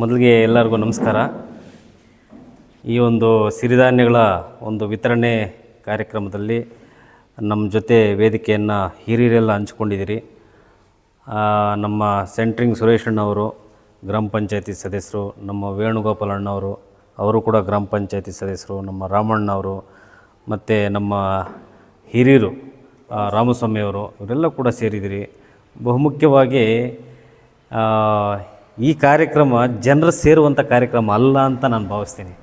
ಮೊದಲಿಗೆ ಎಲ್ಲರಿಗೂ ನಮಸ್ಕಾರ. ಈ ಒಂದು ಸಿರಿಧಾನ್ಯಗಳ ಒಂದು ವಿತರಣೆ ಕಾರ್ಯಕ್ರಮದಲ್ಲಿ ನಮ್ಮ ಜೊತೆ ವೇದಿಕೆಯನ್ನು ಹಿರಿಯರೆಲ್ಲ ಹಂಚ್ಕೊಂಡಿದ್ದೀರಿ. ನಮ್ಮ ಸೆಂಟ್ರಿಂಗ್ ಸುರೇಶಣ್ಣವರು ಗ್ರಾಮ ಪಂಚಾಯತಿ ಸದಸ್ಯರು, ನಮ್ಮ ವೇಣುಗೋಪಾಲ್ ಅಣ್ಣವರು, ಅವರು ಕೂಡ ಗ್ರಾಮ ಪಂಚಾಯತಿ ಸದಸ್ಯರು, ನಮ್ಮ ರಾಮಣ್ಣವರು ಮತ್ತು ನಮ್ಮ ಹಿರಿಯರು ರಾಮಸ್ವಾಮಿಯವರು ಇವರೆಲ್ಲ ಕೂಡ ಸೇರಿದಿರಿ ಬಹುಮುಖ್ಯವಾಗಿ ಈ ಕಾರ್ಯಕ್ರಮ ಜನರು ಸೇರುವಂಥ ಕಾರ್ಯಕ್ರಮ ಅಲ್ಲ ಅಂತ ನಾನು ಭಾವಿಸ್ತೀನಿ.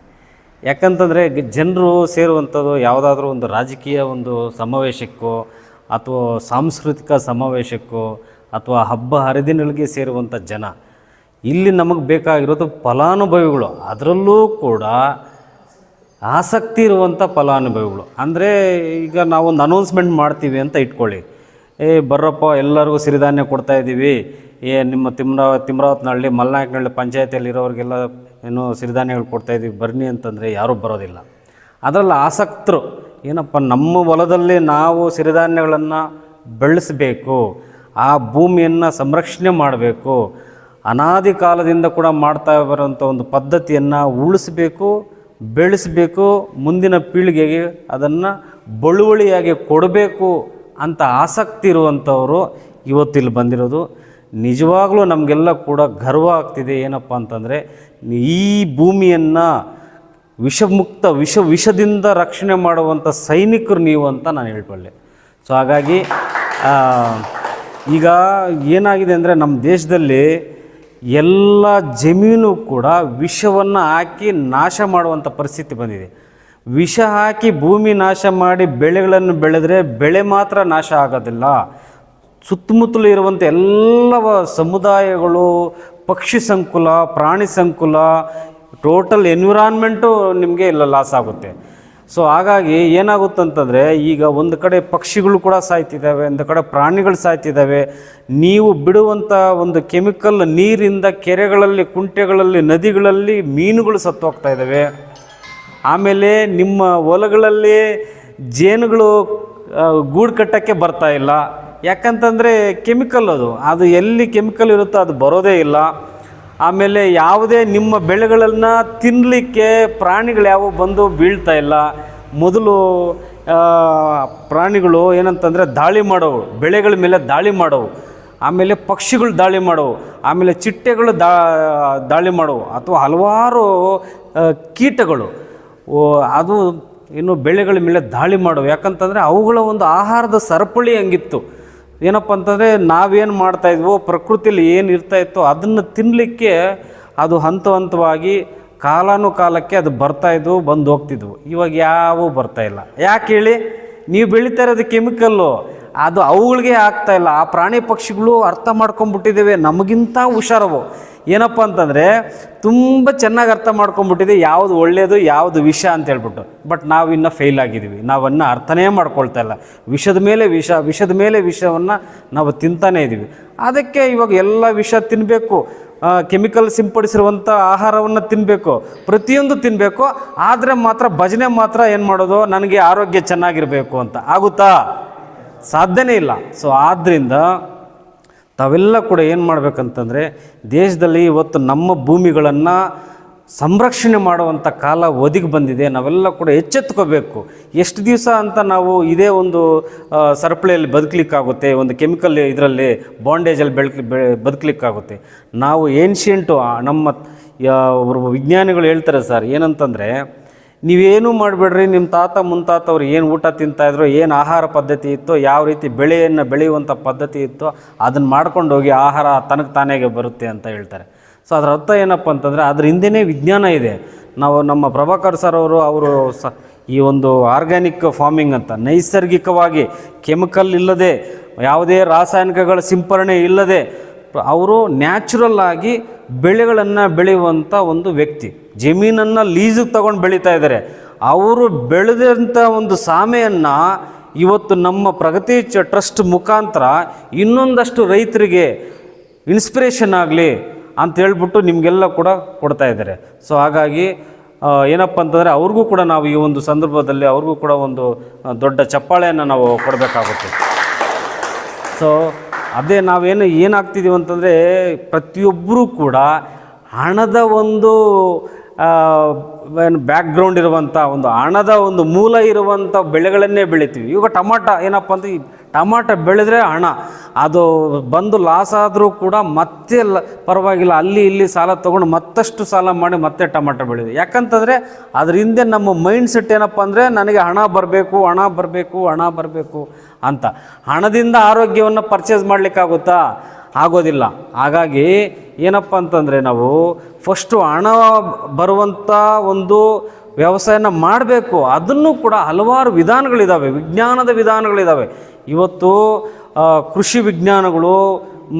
ಯಾಕಂತಂದರೆ ಜನರು ಸೇರುವಂಥದ್ದು ಯಾವುದಾದ್ರೂ ಒಂದು ರಾಜಕೀಯ ಒಂದು ಸಮಾವೇಶಕ್ಕೋ ಅಥವಾ ಸಾಂಸ್ಕೃತಿಕ ಸಮಾವೇಶಕ್ಕೋ ಅಥವಾ ಹಬ್ಬ ಹರಿದಿನಗಳಿಗೆ ಸೇರುವಂಥ ಜನ, ಇಲ್ಲಿ ನಮಗೆ ಬೇಕಾಗಿರೋದು ಫಲಾನುಭವಿಗಳು. ಅದರಲ್ಲೂ ಕೂಡ ಆಸಕ್ತಿ ಇರುವಂಥ ಫಲಾನುಭವಿಗಳು. ಅಂದರೆ ಈಗ ನಾವೊಂದು ಅನೌನ್ಸ್ಮೆಂಟ್ ಮಾಡ್ತೀವಿ ಅಂತ ಇಟ್ಕೊಳ್ಳಿ. ಏ ಬರ್ರಪ್ಪ, ಎಲ್ಲರಿಗೂ ಸಿರಿಧಾನ್ಯ ಕೊಡ್ತಾ ಇದ್ದೀವಿ ಏ, ನಿಮ್ಮ ತಿಮ್ರಾವ ತಿಮ್ರಾವತ್ನಹಳ್ಳಿ ಮಲ್ನಾಯಕನಹಳ್ಳಿ ಪಂಚಾಯತಿಯಲ್ಲಿ ಇರೋರಿಗೆಲ್ಲ ಏನು ಸಿರಿಧಾನ್ಯಗಳು ಕೊಡ್ತಾ ಇದ್ದೀವಿ ಬರ್ನಿ ಅಂತಂದರೆ ಯಾರೂ ಬರೋದಿಲ್ಲ. ಅದರಲ್ಲಿ ಆಸಕ್ತರು, ಏನಪ್ಪ, ನಮ್ಮ ಹೊಲದಲ್ಲಿ ನಾವು ಸಿರಿಧಾನ್ಯಗಳನ್ನು ಬೆಳೆಸಬೇಕು, ಆ ಭೂಮಿಯನ್ನು ಸಂರಕ್ಷಣೆ ಮಾಡಬೇಕು, ಅನಾದಿ ಕಾಲದಿಂದ ಕೂಡ ಮಾಡ್ತಾ ಬರೋಂಥ ಒಂದು ಪದ್ಧತಿಯನ್ನು ಉಳಿಸ್ಬೇಕು, ಬೆಳೆಸಬೇಕು, ಮುಂದಿನ ಪೀಳಿಗೆಗೆ ಅದನ್ನು ಬಳುವಳಿಯಾಗಿ ಕೊಡಬೇಕು ಅಂತ ಆಸಕ್ತಿ ಇರುವಂಥವರು ಇವತ್ತಿಲ್ಲಿ ಬಂದಿರೋದು. ನಿಜವಾಗ್ಲೂ ನಮಗೆಲ್ಲ ಕೂಡ ಗರ್ವ ಆಗ್ತಿದೆ ಏನಪ್ಪ ಅಂತಂದರೆ, ಈ ಭೂಮಿಯನ್ನು ವಿಷಮುಕ್ತ ವಿಷ ವಿಷದಿಂದ ರಕ್ಷಣೆ ಮಾಡುವಂಥ ಸೈನಿಕರು ನೀವು ಅಂತ ನಾನು ಹೇಳ್ಕೊಳ್ಳೆ. ಸೊ ಹಾಗಾಗಿ ಈಗ ಏನಾಗಿದೆ ಅಂದರೆ ನಮ್ಮ ದೇಶದಲ್ಲಿ ಎಲ್ಲ ಜಮೀನು ಕೂಡ ವಿಷವನ್ನು ಹಾಕಿ ನಾಶ ಮಾಡುವಂಥ ಪರಿಸ್ಥಿತಿ ಬಂದಿದೆ. ವಿಷ ಹಾಕಿ ಭೂಮಿ ನಾಶ ಮಾಡಿ ಬೆಳೆಗಳನ್ನು ಬೆಳೆದರೆ ಬೆಳೆ ಮಾತ್ರ ನಾಶ ಆಗೋದಿಲ್ಲ. ಸುತ್ತಮುತ್ತಲು ಇರುವಂಥ ಎಲ್ಲ ಸಮುದಾಯಗಳು, ಪಕ್ಷಿ ಸಂಕುಲ, ಪ್ರಾಣಿ ಸಂಕುಲ ಟೋಟಲ್ ಎನ್ವಿರಾನ್ಮೆಂಟು ನಿಮಗೆ ಇಲ್ಲ ಲಾಸ್ ಆಗುತ್ತೆ. ಸೊ ಹಾಗಾಗಿ ಏನಾಗುತ್ತಂತಂದರೆ ಈಗ ಒಂದು ಕಡೆ ಪಕ್ಷಿಗಳು ಕೂಡ ಸಾಯ್ತಿದ್ದಾವೆ, ಒಂದು ಕಡೆ ಪ್ರಾಣಿಗಳು ಸಾಯ್ತಿದ್ದಾವೆ. ನೀವು ಬಿಡುವಂಥ ಒಂದು ಕೆಮಿಕಲ್ ನೀರಿಂದ ಕೆರೆಗಳಲ್ಲಿ, ಕುಂಟೆಗಳಲ್ಲಿ, ನದಿಗಳಲ್ಲಿ ಮೀನುಗಳು ಸತ್ತೋಗ್ತಾ ಇದ್ದಾವೆ. ಆಮೇಲೆ ನಿಮ್ಮ ಹೊಲಗಳಲ್ಲಿ ಜೇನುಗಳು ಗೂಡು ಕಟ್ಟೋಕ್ಕೆ ಬರ್ತಾ ಇಲ್ಲ. ಯಾಕಂತಂದರೆ ಕೆಮಿಕಲ್ ಅದು. ಅದು ಎಲ್ಲಿ ಕೆಮಿಕಲ್ ಇರುತ್ತೋ ಅದು ಬರೋದೇ ಇಲ್ಲ. ಆಮೇಲೆ ಯಾವುದೇ ನಿಮ್ಮ ಬೆಳೆಗಳನ್ನು ತಿನ್ನಲಿಕ್ಕೆ ಪ್ರಾಣಿಗಳು ಯಾವ ಬಂದು ಬೀಳ್ತಾ ಇಲ್ಲ. ಮೊದಲು ಪ್ರಾಣಿಗಳು ಏನಂತಂದರೆ ದಾಳಿ ಮಾಡೋವು. ಬೆಳೆಗಳ ಮೇಲೆ ದಾಳಿ ಮಾಡೋವು. ಆಮೇಲೆ ಪಕ್ಷಿಗಳು ದಾಳಿ ಮಾಡೋವು. ಆಮೇಲೆ ಚಿಟ್ಟೆಗಳು ದಾಳಿ ಮಾಡೋವು. ಅಥವಾ ಹಲವಾರು ಕೀಟಗಳು. ಅದು ಇನ್ನು ಬೆಳೆಗಳ ಮೇಲೆ ದಾಳಿ ಮಾಡೋ ಯಾಕಂತಂದರೆ ಅವುಗಳ ಒಂದು ಆಹಾರದ ಸರಪಳಿ ಹಂಗಿತ್ತು. ಏನಪ್ಪ ಅಂತಂದರೆ ನಾವೇನು ಮಾಡ್ತಾಯಿದ್ವೋ ಪ್ರಕೃತಿಯಲ್ಲಿ ಏನು ಇರ್ತಾ ಇತ್ತೋ ಅದನ್ನು ತಿನ್ನಲಿಕ್ಕೆ ಅದು ಹಂತ ಹಂತವಾಗಿ ಕಾಲಾನುಕಾಲಕ್ಕೆ ಅದು ಬರ್ತಾ ಇದ್ವು, ಬಂದು ಹೋಗ್ತಿದ್ವು. ಇವಾಗ ಯಾವೂ ಬರ್ತಾ ಇಲ್ಲ. ಯಾಕೆ ಹೇಳಿ? ನೀವು ಬೆಳೀತಾ ಇರೋದು ಕೆಮಿಕಲ್ಲು. ಅದು ಅವುಗಳಿಗೆ ಆಗ್ತಾ ಇಲ್ಲ. ಆ ಪ್ರಾಣಿ ಪಕ್ಷಿಗಳು ಅರ್ಥ ಮಾಡ್ಕೊಂಡ್ಬಿಟ್ಟಿದ್ದೇವೆ. ನಮಗಿಂತ ಹುಷಾರವು. ಏನಪ್ಪ ಅಂತಂದರೆ ತುಂಬ ಚೆನ್ನಾಗಿ ಅರ್ಥ ಮಾಡ್ಕೊಂಬಿಟ್ಟಿದೆ ಯಾವುದು ಒಳ್ಳೆಯದು ಯಾವುದು ವಿಷ ಅಂತ ಹೇಳ್ಬಿಟ್ಟು. ಬಟ್ ನಾವು ಇನ್ನೂ ಫೇಲ್ ಆಗಿದ್ದೀವಿ. ನಾವನ್ನ ಅರ್ಥನೇ ಮಾಡ್ಕೊಳ್ತಾ ಇಲ್ಲ. ವಿಷದ ಮೇಲೆ ವಿಷ, ವಿಷದ ಮೇಲೆ ವಿಷವನ್ನು ನಾವು ತಿಂತಾನೇ ಇದ್ದೀವಿ ಅದಕ್ಕೆ ಇವಾಗ ಎಲ್ಲ ವಿಷ ತಿನ್ನಬೇಕು ಕೆಮಿಕಲ್ ಸಿಂಪಡಿಸಿರುವಂಥ ಆಹಾರವನ್ನು ತಿನ್ನಬೇಕು ಪ್ರತಿಯೊಂದು ತಿನ್ನಬೇಕು ಆದರೆ ಮಾತ್ರ ಭಜನೆ ಮಾತ್ರ ಏನು ಮಾಡೋದು? ನನಗೆ ಆರೋಗ್ಯ ಚೆನ್ನಾಗಿರಬೇಕು ಅಂತ. ಆಗುತ್ತಾ? ಸಾಧ್ಯನೇ ಇಲ್ಲ. ಸೊ ಆದ್ದರಿಂದ ತಾವೆಲ್ಲ ಕೂಡ ಏನು ಮಾಡಬೇಕಂತಂದರೆ ದೇಶದಲ್ಲಿ ಇವತ್ತು ನಮ್ಮ ಭೂಮಿಗಳನ್ನು ಸಂರಕ್ಷಣೆ ಮಾಡುವಂಥ ಕಾಲ ಒದಗಿ ಬಂದಿದೆ. ನಾವೆಲ್ಲ ಕೂಡ ಎಚ್ಚೆತ್ಕೋಬೇಕು ಎಷ್ಟು ದಿವಸ ಅಂತ ನಾವು ಇದೇ ಒಂದು ಸರಪಳಿಯಲ್ಲಿ ಬದುಕಲಿಕ್ಕಾಗುತ್ತೆ, ಒಂದು ಕೆಮಿಕಲ್ ಇದರಲ್ಲಿ ಬಾಂಡೇಜಲ್ಲಿ ಬೆಳಕ್, ಬೆ, ಬದುಕಲಿಕ್ಕಾಗುತ್ತೆ. ನಾವು ಏನ್ಷಿಯಂಟು ನಮ್ಮ ವಿಜ್ಞಾನಿಗಳು ಹೇಳ್ತಾರೆ ಸರ್ ಏನಂತಂದರೆ ನೀವೇನೂ ಮಾಡಬೇಡ್ರಿ ನಿಮ್ಮ ತಾತ ಮುಂತಾತವ್ರು ಏನು ಊಟ ತಿಂತಾಯಿದ್ರು ಏನು ಆಹಾರ ಪದ್ಧತಿ ಇತ್ತೋ, ಯಾವ ರೀತಿ ಬೆಳೆಯನ್ನು ಬೆಳೆಯುವಂಥ ಪದ್ಧತಿ ಇತ್ತೋ ಅದನ್ನು ಮಾಡ್ಕೊಂಡು ಹೋಗಿ ಆಹಾರ ತನಗೆ ತಾನೇಗೆ ಬರುತ್ತೆ ಅಂತ ಹೇಳ್ತಾರೆ. ಸೊ ಅದರ ಅರ್ಥ ಏನಪ್ಪ ಅಂತಂದರೆ, ಅದ್ರ ಹಿಂದೆನೇ ವಿಜ್ಞಾನ ಇದೆ. ನಾವು ನಮ್ಮ ಪ್ರಭಾಕರ್ ಸರ್ ಅವರು ಅವರು ಸ, ಈ ಒಂದು ಆರ್ಗ್ಯಾನಿಕ್ ಫಾರ್ಮಿಂಗ್ ಅಂತ, ನೈಸರ್ಗಿಕವಾಗಿ ಕೆಮಿಕಲ್ ಇಲ್ಲದೆ, ಯಾವುದೇ ರಾಸಾಯನಿಕಗಳ ಸಿಂಪರಣೆ ಇಲ್ಲದೆ ಅವರು ನ್ಯಾಚುರಲ್ ಆಗಿ ಬೆಳೆಗಳನ್ನು ಬೆಳೆಯುವಂಥ ಒಂದು ವ್ಯಕ್ತಿ, ಜಮೀನನ್ನು ಲೀಸಿಗೆ ತಗೊಂಡು ಬೆಳೀತಾ ಇದ್ದಾರೆ ಅವರು ಬೆಳೆದಂಥ ಒಂದು ಸಾಮೆಯನ್ನು ಇವತ್ತು ನಮ್ಮ ಪ್ರಗತಿ ಚ ಟ್ರಸ್ಟ್ ಮುಖಾಂತರ ಇನ್ನೊಂದಷ್ಟು ರೈತರಿಗೆ ಇನ್ಸ್ಪಿರೇಷನ್ ಆಗಲಿ ಅಂತ ಹೇಳ್ಬಿಟ್ಟು ನಿಮಗೆಲ್ಲ ಕೂಡ ಕೊಡ್ತಾ ಇದ್ದಾರೆ ಸೊ ಹಾಗಾಗಿ ಏನಪ್ಪ ಅಂತಂದರೆ ಅವ್ರಿಗೂ ಕೂಡ ನಾವು ಈ ಒಂದು ಸಂದರ್ಭದಲ್ಲಿ ಅವ್ರಿಗೂ ಕೂಡ ಒಂದು ದೊಡ್ಡ ಚಪ್ಪಾಳೆಯನ್ನು ನಾವು ಕೊಡಬೇಕಾಗುತ್ತೆ. ಸೊ ಅದೇ ನಾವೇನು ಏನಾಗ್ತಿದ್ದೀವಿ ಅಂತಂದರೆ ಪ್ರತಿಯೊಬ್ಬರೂ ಕೂಡ ಹಣದ ಒಂದು ಏನು ಬ್ಯಾಕ್ಗ್ರೌಂಡ್ ಇರುವಂಥ ಒಂದು ಹಣದ ಒಂದು ಮೂಲ ಇರುವಂಥ ಬೆಳೆಗಳನ್ನೇ ಬೆಳಿತೀವಿ. ಇವಾಗ ಟಮಾಟ ಏನಪ್ಪ ಈ ಟಮಾಟ ಬೆಳೆದ್ರೆ ಹಣ. ಅದು ಬಂದು ಲಾಸ್ ಆದರೂ ಕೂಡ ಮತ್ತೆ ಪರವಾಗಿಲ್ಲ. ಅಲ್ಲಿ ಇಲ್ಲಿ ಸಾಲ ತೊಗೊಂಡು ಮತ್ತಷ್ಟು ಸಾಲ ಮಾಡಿ ಮತ್ತೆ ಟಮಾಟ ಬೆಳೆದು ಯಾಕಂತಂದರೆ ಅದ್ರ ಹಿಂದೆ ನಮ್ಮ ಮೈಂಡ್ ಸೆಟ್ ಏನಪ್ಪ ಅಂದರೆ ನನಗೆ ಹಣ ಬರಬೇಕು ಹಣ ಬರಬೇಕು ಹಣ ಬರಬೇಕು ಅಂತ. ಹಣದಿಂದ ಆರೋಗ್ಯವನ್ನು ಪರ್ಚೇಸ್ ಮಾಡಲಿಕ್ಕಾಗುತ್ತಾ? ಆಗೋದಿಲ್ಲ. ಹಾಗಾಗಿ ಏನಪ್ಪ ಅಂತಂದರೆ ನಾವು ಫಸ್ಟು ಹಣ ಬರುವಂಥ ಒಂದು ವ್ಯವಸಾಯನ ಮಾಡಬೇಕು. ಅದನ್ನು ಕೂಡ ಹಲವಾರು ವಿಧಾನಗಳಿದ್ದಾವೆ ವಿಜ್ಞಾನದ ವಿಧಾನಗಳಿದ್ದಾವೆ ಇವತ್ತು ಕೃಷಿ ವಿಜ್ಞಾನಗಳು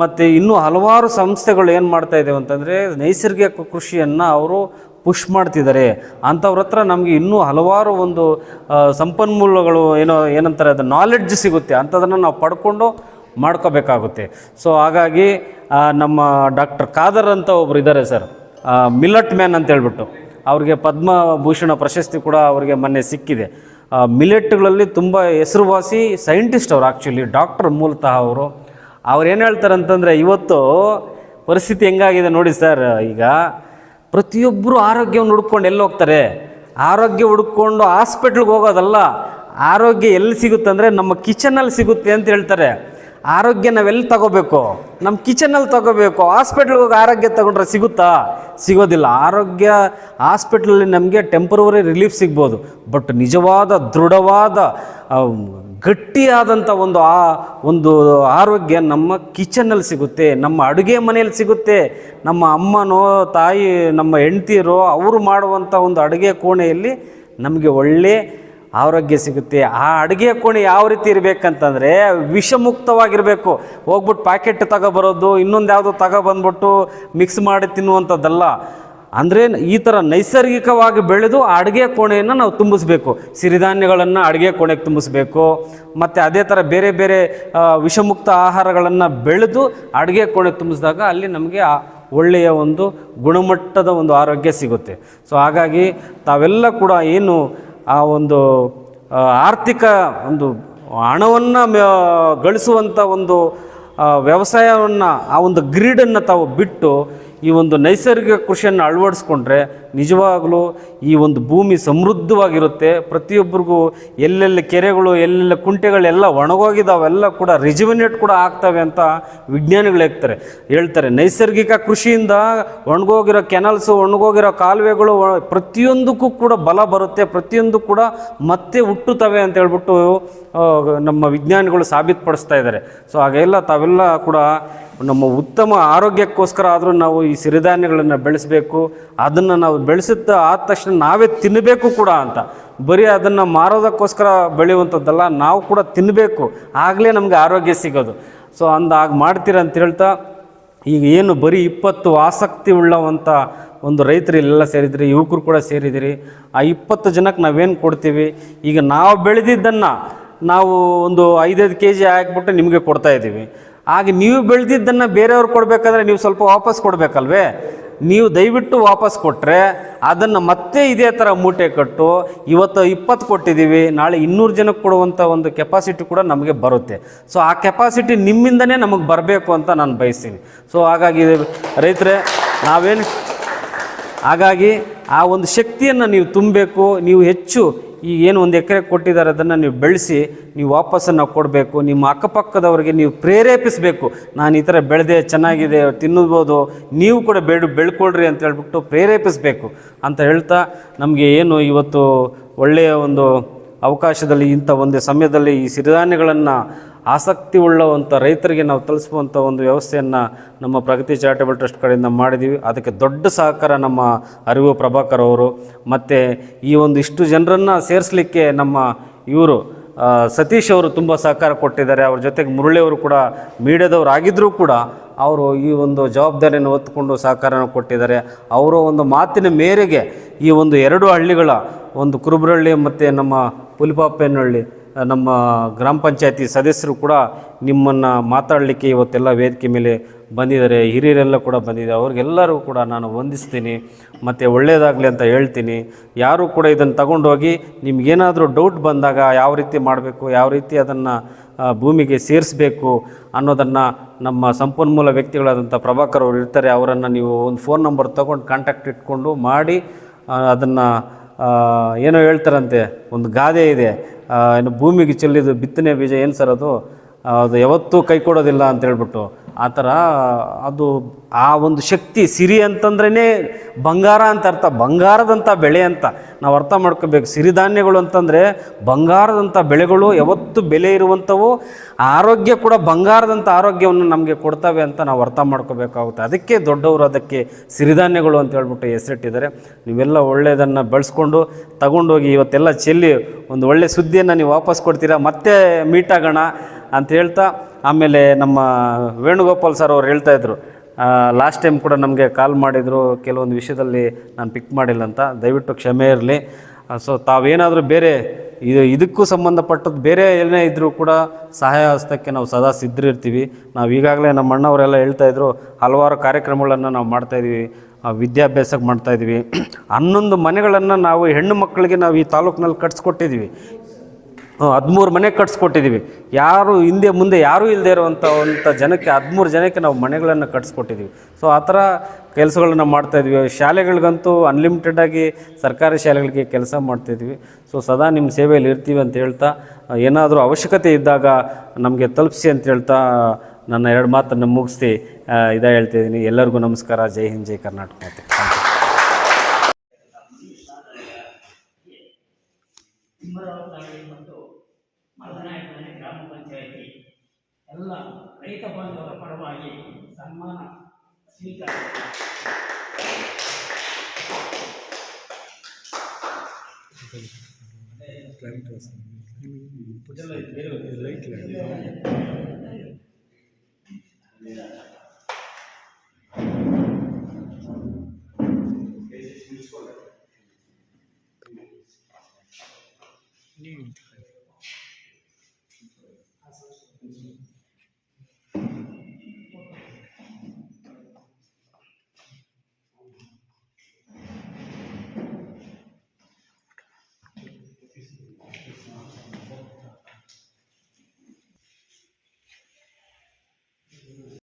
ಮತ್ತು ಇನ್ನೂ ಹಲವಾರು ಸಂಸ್ಥೆಗಳು ಏನು ಮಾಡ್ತಾ ಇದ್ದೇವೆ ಅಂತಂದರೆ ನೈಸರ್ಗಿಕ ಕೃಷಿಯನ್ನು ಅವರು ಪುಷ್ ಮಾಡ್ತಿದ್ದಾರೆ. ಅಂಥವ್ರ ಹತ್ರ ನಮಗೆ ಇನ್ನೂ ಹಲವಾರು ಒಂದು ಸಂಪನ್ಮೂಲಗಳು ಏನೋ, ಏನಂತಾರೆ ಅದು ನಾಲೆಡ್ಜ್ ಸಿಗುತ್ತೆ. ಅಂಥದನ್ನು ನಾವು ಪಡ್ಕೊಂಡು ಮಾಡ್ಕೋಬೇಕಾಗುತ್ತೆ. ಸೊ ಹಾಗಾಗಿ ನಮ್ಮ ಡಾಕ್ಟರ್ ಖಾದರ್ ಅಂತ ಒಬ್ರು ಇದ್ದಾರೆ ಸರ್. ಮಿಲ್ಲಟ್ ಮ್ಯಾನ್ ಅಂತ ಹೇಳ್ಬಿಟ್ಟು. ಅವ್ರಿಗೆ ಪದ್ಮಭೂಷಣ ಪ್ರಶಸ್ತಿ ಕೂಡ ಅವರಿಗೆ ಮೊನ್ನೆ ಸಿಕ್ಕಿದೆ. ಮಿಲೆಟ್ಗಳಲ್ಲಿ ತುಂಬ ಹೆಸರುವಾಸಿ ಸೈಂಟಿಸ್ಟ್ ಅವರು ಆ್ಯಕ್ಚುಲಿ ಡಾಕ್ಟರ್ ಮೂಲತಃ ಅವರು. ಅವ್ರು ಏನು ಹೇಳ್ತಾರೆ ಅಂತಂದರೆ ಇವತ್ತು ಪರಿಸ್ಥಿತಿ ಹೆಂಗಾಗಿದೆ ನೋಡಿ ಸರ್ ಈಗ ಪ್ರತಿಯೊಬ್ಬರು ಆರೋಗ್ಯವನ್ನು ಹುಡ್ಕೊಂಡು ಎಲ್ಲಿ ಹೋಗ್ತಾರೆ? ಆರೋಗ್ಯ ಹುಡ್ಕೊಂಡು ಹಾಸ್ಪಿಟ್ಲ್ಗೆ ಹೋಗೋದಲ್ಲ. ಆರೋಗ್ಯ ಎಲ್ಲಿ ಸಿಗುತ್ತೆ ಅಂದರೆ ನಮ್ಮ ಕಿಚನಲ್ಲಿ ಸಿಗುತ್ತೆ ಅಂತ ಹೇಳ್ತಾರೆ. ಆರೋಗ್ಯ ನಾವೆಲ್ಲಿ ತಗೋಬೇಕು? ನಮ್ಮ ಕಿಚನಲ್ಲಿ ತಗೋಬೇಕು. ಹಾಸ್ಪಿಟ್ಲ್ಗೆ ಹೋಗಿ ಆರೋಗ್ಯ ತಗೊಂಡ್ರೆ ಸಿಗುತ್ತಾ? ಸಿಗೋದಿಲ್ಲ. ಆರೋಗ್ಯ ಹಾಸ್ಪಿಟ್ಲಲ್ಲಿ ನಮಗೆ ಟೆಂಪ್ರವರಿ ರಿಲೀಫ್ ಸಿಗ್ಬೋದು. ಬಟ್ ನಿಜವಾದ, ದೃಢವಾದ ಗಟ್ಟಿಯಾದಂಥ ಒಂದು ಆ, ಒಂದು ಆರೋಗ್ಯ ನಮ್ಮ ಕಿಚನಲ್ಲಿ ಸಿಗುತ್ತೆ. ನಮ್ಮ ಅಡುಗೆ ಮನೆಯಲ್ಲಿ ಸಿಗುತ್ತೆ. ನಮ್ಮ ಅಮ್ಮನೋ, ತಾಯಿ, ನಮ್ಮ ಹೆಂಡ್ತಿಯರೋ, ಅವರು ಮಾಡುವಂಥ ಒಂದು ಅಡುಗೆ ಕೋಣೆಯಲ್ಲಿ ನಮಗೆ ಒಳ್ಳೆ ಆರೋಗ್ಯ ಸಿಗುತ್ತೆ. ಆ ಅಡುಗೆ ಕೋಣೆ ಯಾವ ರೀತಿ ಇರಬೇಕಂತಂದರೆ ವಿಷಮುಕ್ತವಾಗಿರಬೇಕು. ಹೋಗ್ಬಿಟ್ಟು ಪ್ಯಾಕೆಟ್ ತಗೋಬರೋದು, ಇನ್ನೊಂದು ಯಾವುದೋ ತಗೊಬಂದ್ಬಿಟ್ಟು ಮಿಕ್ಸ್ ಮಾಡಿ ತಿನ್ನುವಂಥದ್ದಲ್ಲ. ಅಂದರೆ ಈ ಥರ ನೈಸರ್ಗಿಕವಾಗಿ ಬೆಳೆದು ಆ ಅಡುಗೆ ಕೋಣೆಯನ್ನು ನಾವು ತುಂಬಿಸ್ಬೇಕು. ಸಿರಿಧಾನ್ಯಗಳನ್ನು ಅಡುಗೆ ಕೋಣೆಗೆ ತುಂಬಿಸ್ಬೇಕು. ಮತ್ತು ಅದೇ ಥರ ಬೇರೆ ಬೇರೆ ವಿಷಮುಕ್ತ ಆಹಾರಗಳನ್ನು ಬೆಳೆದು ಅಡುಗೆ ಕೋಣೆಗೆ ತುಂಬಿಸಿದಾಗ ಅಲ್ಲಿ ನಮಗೆ ಆ ಒಳ್ಳೆಯ ಒಂದು ಗುಣಮಟ್ಟದ ಒಂದು ಆರೋಗ್ಯ ಸಿಗುತ್ತೆ. ಸೊ ಹಾಗಾಗಿ ತಾವೆಲ್ಲ ಕೂಡ ಏನು ಆ ಒಂದು ಆರ್ಥಿಕ ಒಂದು ಹಣವನ್ನು ಗಳಿಸುವಂಥ ಒಂದು ವ್ಯವಸಾಯವನ್ನು ಆ ಒಂದು ಗ್ರೀಡನ್ನು ತಾವು ಬಿಟ್ಟು ಈ ಒಂದು ನೈಸರ್ಗಿಕ ಕೃಷಿಯನ್ನು ಅಳವಡಿಸ್ಕೊಂಡ್ರೆ ನಿಜವಾಗಲೂ ಈ ಒಂದು ಭೂಮಿ ಸಮೃದ್ಧವಾಗಿರುತ್ತೆ. ಪ್ರತಿಯೊಬ್ಬರಿಗೂ ಎಲ್ಲೆಲ್ಲಿ ಕೆರೆಗಳು, ಎಲ್ಲೆಲ್ಲ ಕುಂಟೆಗಳೆಲ್ಲ ಒಣಗೋಗಿದಾವೆಲ್ಲ ಕೂಡ ರಿಜಿವಿನೇಟ್ ಕೂಡ ಆಗ್ತವೆ ಅಂತ ವಿಜ್ಞಾನಿಗಳು ಹೇಳ್ತಾರೆ. ಹೇಳ್ತಾರೆ, ನೈಸರ್ಗಿಕ ಕೃಷಿಯಿಂದ ಒಣಗೋಗಿರೋ ಕೆನಲ್ಸು, ಒಣಗೋಗಿರೋ ಕಾಲುವೆಗಳು ಪ್ರತಿಯೊಂದಕ್ಕೂ ಕೂಡ ಬಲ ಬರುತ್ತೆ. ಪ್ರತಿಯೊಂದು ಕೂಡ ಮತ್ತೆ ಹುಟ್ಟುತ್ತವೆ ಅಂತ ಹೇಳ್ಬಿಟ್ಟು ನಮ್ಮ ವಿಜ್ಞಾನಿಗಳು ಸಾಬೀತುಪಡಿಸ್ತಾ ಇದ್ದಾರೆ. ಸೊ, ಹಾಗೆಲ್ಲ ತಾವೆಲ್ಲ ಕೂಡ ನಮ್ಮ ಉತ್ತಮ ಆರೋಗ್ಯಕ್ಕೋಸ್ಕರ ಆದರೂ ನಾವು ಈ ಸಿರಿಧಾನ್ಯಗಳನ್ನು ಬೆಳೆಸಬೇಕು, ಅದನ್ನು ನಾವು ಬೆಳೆಸುತ್ತಾ ಆದ ತಕ್ಷಣ ನಾವೇ ತಿನ್ನಬೇಕು ಕೂಡ ಅಂತ. ಬರೀ ಅದನ್ನು ಮಾರೋದಕ್ಕೋಸ್ಕರ ಬೆಳೆಯುವಂಥದ್ದಲ್ಲ, ನಾವು ಕೂಡ ತಿನ್ನಬೇಕು ಆಗಲೇ ನಮಗೆ ಆರೋಗ್ಯ ಸಿಗೋದು. ಸೊ ಅಂದ ಆಗ ಮಾಡ್ತೀರ ಅಂತ ಹೇಳ್ತಾ, ಈಗ ಏನು ಬರೀ ಇಪ್ಪತ್ತು ಆಸಕ್ತಿ ಉಳ್ಳವಂಥ ಒಂದು ರೈತರು ಇಲ್ಲೆಲ್ಲ ಸೇರಿದ್ರಿ, ಯುವಕರು ಕೂಡ ಸೇರಿದಿರಿ, ಆ ಇಪ್ಪತ್ತು ಜನಕ್ಕೆ ನಾವೇನು ಕೊಡ್ತೀವಿ? ಈಗ ನಾವು ಬೆಳೆದಿದ್ದನ್ನು ನಾವು ಒಂದು ಐದೈದು ಕೆ ಜಿ ಹಾಕ್ಬಿಟ್ಟು ನಿಮಗೆ ಕೊಡ್ತಾ ಇದ್ದೀವಿ. ಆಗ ನೀವು ಬೆಳೆದಿದ್ದನ್ನು ಬೇರೆಯವ್ರು ಕೊಡಬೇಕಾದ್ರೆ ನೀವು ಸ್ವಲ್ಪ ವಾಪಸ್ ಕೊಡಬೇಕಲ್ವೇ? ನೀವು ದಯವಿಟ್ಟು ವಾಪಸ್ ಕೊಟ್ಟರೆ ಅದನ್ನು ಮತ್ತೆ ಇದೇ ಥರ ಮೂಟೆ ಕಟ್ಟು, ಇವತ್ತು ಇಪ್ಪತ್ತು ಕೊಟ್ಟಿದ್ದೀವಿ, ನಾಳೆ ಇನ್ನೂರು ಜನಕ್ಕೆ ಕೊಡುವಂಥ ಒಂದು ಕೆಪಾಸಿಟಿ ಕೂಡ ನಮಗೆ ಬರುತ್ತೆ. ಸೊ ಆ ಕೆಪಾಸಿಟಿ ನಿಮ್ಮಿಂದನೇ ನಮಗೆ ಬರಬೇಕು ಅಂತ ನಾನು ಬಯಸ್ತೀನಿ. ಸೊ ಹಾಗಾಗಿ ರೈತರೇ, ನಾವೇನು? ಹಾಗಾಗಿ ಆ ಒಂದು ಶಕ್ತಿಯನ್ನು ನೀವು ತುಂಬಬೇಕು, ನೀವು ಹೆಚ್ಚು ಈ ಏನು ಒಂದು ಎಕರೆ ಕೊಟ್ಟಿದ್ದಾರೆ, ಅದನ್ನು ನೀವು ಬೆಳೆಸಿ, ನೀವು ವಾಪಸ್ಸನ್ನು ಕೊಡಬೇಕು, ನಿಮ್ಮ ಅಕ್ಕಪಕ್ಕದವರಿಗೆ ನೀವು ಪ್ರೇರೇಪಿಸಬೇಕು. ನಾನು ಈ ಥರ ಬೆಳೆದೆ, ಚೆನ್ನಾಗಿದೆ, ತಿನ್ನಬೋದು, ನೀವು ಕೂಡ ಬೆಳೆ ಬೆಳ್ಕೊಳ್ರಿ ಅಂತ ಹೇಳ್ಬಿಟ್ಟು ಪ್ರೇರೇಪಿಸಬೇಕು ಅಂತ ಹೇಳ್ತಾ, ನಮಗೆ ಏನು ಇವತ್ತು ಒಳ್ಳೆಯ ಒಂದು ಅವಕಾಶದಲ್ಲಿ ಇಂಥ ಒಂದು ಸಮಯದಲ್ಲಿ ಈ ಸಿರಿಧಾನ್ಯಗಳನ್ನು ಆಸಕ್ತಿ ಉಳ್ಳವಂಥ ರೈತರಿಗೆ ನಾವು ತಲುಪಿಸುವಂಥ ಒಂದು ವ್ಯವಸ್ಥೆಯನ್ನು ನಮ್ಮ ಪ್ರಗತಿ ಚಾರಿಟಬಲ್ ಟ್ರಸ್ಟ್ ಕಡೆಯಿಂದ ಮಾಡಿದ್ದೀವಿ ಅದಕ್ಕೆ ದೊಡ್ಡ ಸಹಕಾರ ನಮ್ಮ ಅರಿವು ಪ್ರಭಾಕರ್ ಅವರು. ಮತ್ತು ಈ ಒಂದು ಇಷ್ಟು ಜನರನ್ನು ಸೇರಿಸಲಿಕ್ಕೆ ನಮ್ಮ ಇವರು ಸತೀಶ್ ಅವರು ತುಂಬ ಸಹಕಾರ ಕೊಟ್ಟಿದ್ದಾರೆ. ಅವ್ರ ಜೊತೆಗೆ ಮುರಳಿ ಅವರು ಕೂಡ ಮೀಡಿಯಾದವ್ರು ಆಗಿದ್ದರೂ ಕೂಡ ಅವರು ಈ ಒಂದು ಜವಾಬ್ದಾರಿಯನ್ನು ಹೊತ್ತುಕೊಂಡು ಸಹಕಾರನ ಕೊಟ್ಟಿದ್ದಾರೆ. ಅವರ ಒಂದು ಮಾತಿನ ಮೇರೆಗೆ ಈ ಒಂದು ಎರಡು ಹಳ್ಳಿಗಳ, ಒಂದು ಕುರುಬರಹಳ್ಳಿ ಮತ್ತು ನಮ್ಮ ಪುಲಿಪಾಪೇನಹಳ್ಳಿ ನಮ್ಮ ಗ್ರಾಮ ಪಂಚಾಯತಿ ಸದಸ್ಯರು ಕೂಡ ನಿಮ್ಮನ್ನು ಮಾತಾಡಲಿಕ್ಕೆ ಇವತ್ತೆಲ್ಲ ವೇದಿಕೆ ಮೇಲೆ ಬಂದಿದ್ದಾರೆ. ಹಿರಿಯರೆಲ್ಲ ಕೂಡ ಬಂದಿದ್ದಾರೆ. ಅವ್ರಿಗೆಲ್ಲರೂ ಕೂಡ ನಾನು ವಂದಿಸ್ತೀನಿ. ಮತ್ತು ಒಳ್ಳೆಯದಾಗಲಿ ಅಂತ ಹೇಳ್ತೀನಿ. ಯಾರು ಕೂಡ ಇದನ್ನು ತಗೊಂಡೋಗಿ ನಿಮ್ಗೇನಾದರೂ ಡೌಟ್ ಬಂದಾಗ ಯಾವ ರೀತಿ ಮಾಡಬೇಕು, ಯಾವ ರೀತಿ ಅದನ್ನು ಭೂಮಿಗೆ ಸೇರಿಸಬೇಕು ಅನ್ನೋದನ್ನು ನಮ್ಮ ಸಂಪನ್ಮೂಲ ವ್ಯಕ್ತಿಗಳಾದಂಥ ಪ್ರಭಾಕರ್ ಅವರು ಇರ್ತಾರೆ. ಅವರನ್ನು ನೀವು ಒಂದು ಫೋನ್ ನಂಬರ್ ತೊಗೊಂಡು ಕಾಂಟ್ಯಾಕ್ಟ್ ಇಟ್ಕೊಂಡು ಮಾಡಿ ಅದನ್ನು ಏನೋ ಹೇಳ್ತಾರಂತೆ, ಒಂದು ಗಾದೆ ಇದೆ. ಏನು ಭೂಮಿಗೆ ಚೆಲ್ಲಿದ ಬಿತ್ತನೆ ಬೀಜ ಏನು ಸರ್ ಅದು? ಅದು ಯಾವತ್ತೂ ಕೈ ಕೊಡೋದಿಲ್ಲ ಅಂತ ಹೇಳ್ಬಿಟ್ಟು. ಆ ಥರ ಅದು ಆ ಒಂದು ಶಕ್ತಿ ಸಿರಿ ಅಂತಂದ್ರೇ ಬಂಗಾರ ಅಂತ ಅರ್ಥ. ಬಂಗಾರದಂಥ ಬೆಳೆ ಅಂತ ನಾವು ಅರ್ಥ ಮಾಡ್ಕೋಬೇಕು. ಸಿರಿಧಾನ್ಯಗಳು ಅಂತಂದರೆ ಬಂಗಾರದಂಥ ಬೆಳೆಗಳು ಯಾವತ್ತೂ ಬೆಲೆ ಇರುವಂಥವು, ಆರೋಗ್ಯ ಕೂಡ ಬಂಗಾರದಂಥ ಆರೋಗ್ಯವನ್ನು ನಮಗೆ ಕೊಡ್ತವೆ ಅಂತ ನಾವು ಅರ್ಥ ಮಾಡ್ಕೋಬೇಕಾಗುತ್ತೆ. ಅದಕ್ಕೆ ದೊಡ್ಡವರು ಅದಕ್ಕೆ ಸಿರಿಧಾನ್ಯಗಳು ಅಂತ ಹೇಳ್ಬಿಟ್ಟು ಹೆಸರಿಟ್ಟಿದ್ದಾರೆ. ನೀವೆಲ್ಲ ಒಳ್ಳೆಯದನ್ನು ಬೆಳೆಸ್ಕೊಂಡು ತಗೊಂಡೋಗಿ ಇವತ್ತೆಲ್ಲ ಚೆಲ್ಲಿ ಒಂದು ಒಳ್ಳೆ ಸುದ್ದಿಯನ್ನು ನೀವು ವಾಪಸ್ ಕೊಡ್ತೀರಾ? ಮತ್ತೆ ಮೀಟ್ ಆಗೋಣ ಅಂತ ಹೇಳ್ತಾ ಆಮೇಲೆ ನಮ್ಮ ವೇಣುಗೋಪಾಲ್ ಸರ್ ಅವ್ರು ಹೇಳ್ತಾ ಇದ್ರು ಲಾಸ್ಟ್ ಟೈಮ್ ಕೂಡ ನಮಗೆ ಕಾಲ್ ಮಾಡಿದರು, ಕೆಲವೊಂದು ವಿಷಯದಲ್ಲಿ ನಾನು ಪಿಕ್ ಮಾಡಿಲ್ಲ ಅಂತ, ದಯವಿಟ್ಟು ಕ್ಷಮೆ ಇರಲಿ. ಸೊ ತಾವೇನಾದರೂ ಬೇರೆ ಇದು, ಇದಕ್ಕೂ ಸಂಬಂಧಪಟ್ಟದ್ದು ಬೇರೆ ಏನೇ ಇದ್ದರೂ ಕೂಡ ಸಹಾಯ ಹಸ್ತಕ್ಕೆ ನಾವು ಸದಾ ಸಿದ್ಧರಿರ್ತೀವಿ. ನಾವು ಈಗಾಗಲೇ ನಮ್ಮ ಅಣ್ಣವರೆಲ್ಲ ಹೇಳ್ತಾ ಇದ್ರು, ಹಲವಾರು ಕಾರ್ಯಕ್ರಮಗಳನ್ನು ನಾವು ಮಾಡ್ತಾಯಿದ್ದೀವಿ ವಿದ್ಯಾಭ್ಯಾಸಕ್ಕೆ ಮಾಡ್ತಾಯಿದ್ದೀವಿ ಹನ್ನೊಂದು ಮನೆಗಳನ್ನು ನಾವು ಹೆಣ್ಣು ಮಕ್ಕಳಿಗೆ ನಾವು ಈ ತಾಲೂಕಿನಲ್ಲಿ ಕಟ್ಸ್ಕೊಟ್ಟಿದ್ದೀವಿ ಹದಿಮೂರು ಮನೆ ಕಟ್ಸ್ಕೊಟ್ಟಿದ್ದೀವಿ ಯಾರು ಹಿಂದೆ ಮುಂದೆ ಯಾರೂ ಇಲ್ಲದೆ ಇರುವಂಥ ಅಂಥ ಜನಕ್ಕೆ, ಹದಿಮೂರು ಜನಕ್ಕೆ ನಾವು ಮನೆಗಳನ್ನು ಕಟ್ಸ್ಕೊಟ್ಟಿದ್ದೀವಿ ಸೊ ಆ ಥರ ಕೆಲಸಗಳನ್ನ ಮಾಡ್ತಾಯಿದ್ವಿ. ಶಾಲೆಗಳಿಗಂತೂ ಅನ್ಲಿಮಿಟೆಡಾಗಿ ಸರ್ಕಾರಿ ಶಾಲೆಗಳಿಗೆ ಕೆಲಸ ಮಾಡ್ತಾಯಿದ್ವಿ ಸೊ ಸದಾ ನಿಮ್ಮ ಸೇವೆಯಲ್ಲಿ ಇರ್ತೀವಿ ಅಂತ ಹೇಳ್ತಾ ಏನಾದರೂ ಅವಶ್ಯಕತೆ ಇದ್ದಾಗ ನಮಗೆ ತಲುಪಿಸಿ ಅಂತ ಹೇಳ್ತಾ, ನನ್ನ ಎರಡು ಮಾತನ್ನು ಮುಗಿಸಿ ಇದೇ ಹೇಳ್ತಿದ್ದೀನಿ. ಎಲ್ಲರಿಗೂ ನಮಸ್ಕಾರ. ಜೈ ಹಿಂದ್, ಜೈ ಕರ್ನಾಟಕ ರೈತ ಬಾಂಧವರ ಪರವಾಗಿ ಸನ್ಮಾನ ಸ್ವೀಕಾರ